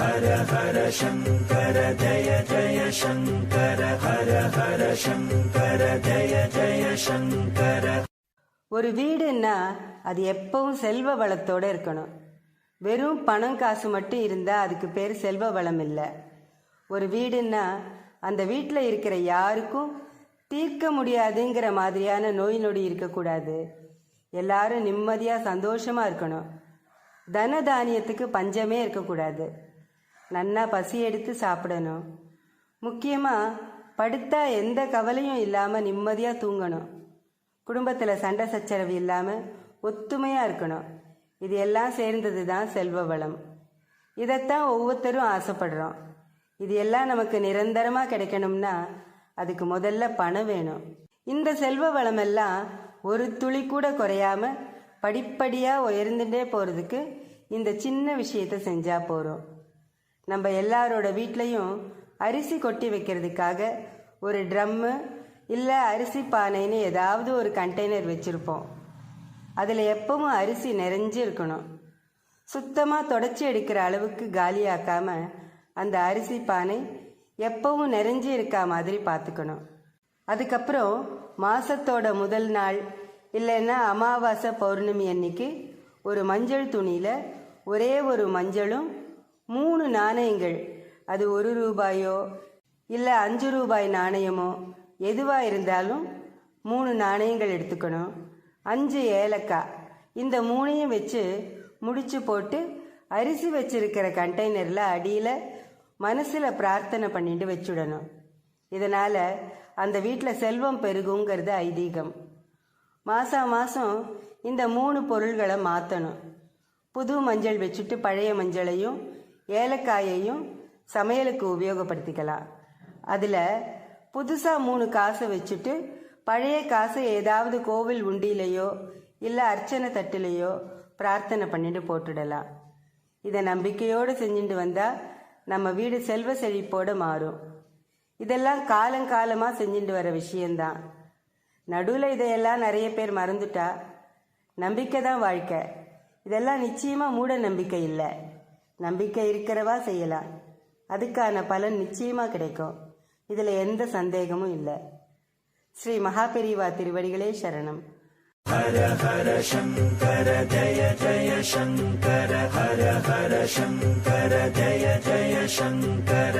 ஹர ஹர சங்கர ஜய ஜய சங்கர ஹர ஹர சங்கர ஜய ஜய சங்கர. ஒரு வீடுன்னா அது எப்பவும் செல்வ வளத்தோட இருக்கணும். வெறும் பணம் காசு மட்டும் இருந்தால் அதுக்கு பேர் செல்வ வளம் இல்லை ஒரு வீடுன்னா அந்த வீட்டில் இருக்கிற யாருக்கும் தீர்க்க முடியாதுங்கிற மாதிரியான நோய் நொடி இருக்கக்கூடாது. எல்லாரும் நிம்மதியாக சந்தோஷமாக இருக்கணும். தன தானியத்துக்கு பஞ்சமே இருக்கக்கூடாது. நன்னா பசி எடுத்து சாப்பிடணும். முக்கியமாக படுத்தா எந்த கவலையும் இல்லாமல் நிம்மதியாக தூங்கணும். குடும்பத்தில் சண்டை சச்சரவு இல்லாமல் ஒத்துமையாக இருக்கணும். இது எல்லாம் சேர்ந்தது தான் செல்வ வளம். இதைத்தான் ஒவ்வொருத்தரும் ஆசைப்படுறோம். இது எல்லாம் நமக்கு நிரந்தரமாக கிடைக்கணும்னா அதுக்கு முதல்ல பணம் வேணும். இந்த செல்வ வளமெல்லாம் ஒரு துளி கூட குறையாம படிப்படியாக உயர்ந்துட்டே போகிறதுக்கு இந்த சின்ன விஷயத்தை செஞ்சால் போகிறோம் நம்ம எல்லாரோட வீட்லேயும் அரிசி கொட்டி வைக்கிறதுக்காக ஒரு ட்ரம்மு இல்லை அரிசி பானைன்னு ஏதாவது ஒரு கண்டெய்னர் வச்சுருப்போம். அதில் எப்பவும் அரிசி நிறைஞ்சு இருக்கணும். சுத்தமாக தொடச்சி எடுக்கிற அளவுக்கு காலியாக்காம அந்த அரிசி பானை எப்பவும் நிறைஞ்சு இருக்கா மாதிரி பார்த்துக்கணும். அதுக்கப்புறம் மாதத்தோட முதல் நாள் இல்லைன்னா அமாவாசை பௌர்ணமி அன்னைக்கு ஒரு மஞ்சள் துணியில் ஒரே ஒரு மஞ்சளும் மூணு நாணயங்கள். அது ஒரு ரூபாயோ இல்லை அஞ்சு ரூபாய் நாணயமோ எதுவாக இருந்தாலும் மூணு நாணயங்கள் எடுத்துக்கணும். அஞ்சு ஏலக்காய். இந்த மூணையும் வச்சு முடிச்சு போட்டு அரிசி வச்சிருக்கிற கண்டெய்னரில் அடியில் மனசில் பிரார்த்தனை பண்ணிட்டு வச்சுடணும். இதனால் அந்த வீட்டில் செல்வம் பெருகுங்கிறது ஐதீகம். மாதம் மாதம் இந்த மூணு பொருள்களை மாற்றணும் புது மஞ்சள் வச்சுட்டு பழைய மஞ்சளையும் ஏலக்காயையும் சமையலுக்கு உபயோகப்படுத்திக்கலாம். அதில் புதுசாக மூணு காசை வச்சுட்டு பழைய காசை ஏதாவது கோவில் உண்டியிலையோ இல்லை அர்ச்சனை தட்டிலையோ பிரார்த்தனை பண்ணிட்டு போட்டுடலாம். இதை நம்பிக்கையோடு செஞ்சுட்டு வந்தால் நம்ம வீடு செல்வ செழிப்போடு மாறும். இதெல்லாம் காலங்காலமாக செஞ்சுட்டு வர விஷயந்தான் நடுவில் இதையெல்லாம் நிறைய பேர் மறந்துட்டா நம்பிக்கை தான் வாழ்க்கை. இதெல்லாம் நிச்சயமாக மூட நம்பிக்கை இல்லை. நம்பிக்கை இருக்கிறவா செய்யலாம் அதுக்கான பலன் நிச்சயமாக கிடைக்கும். இதில் எந்த சந்தேகமும் இல்லை. ஸ்ரீ மகாபெரிவா திருவடிகளே சரணம். ஹர ஹர சங்கர ஜய ஜய சங்கர ஹர ஹர சங்கர ஜய ஜய சங்கர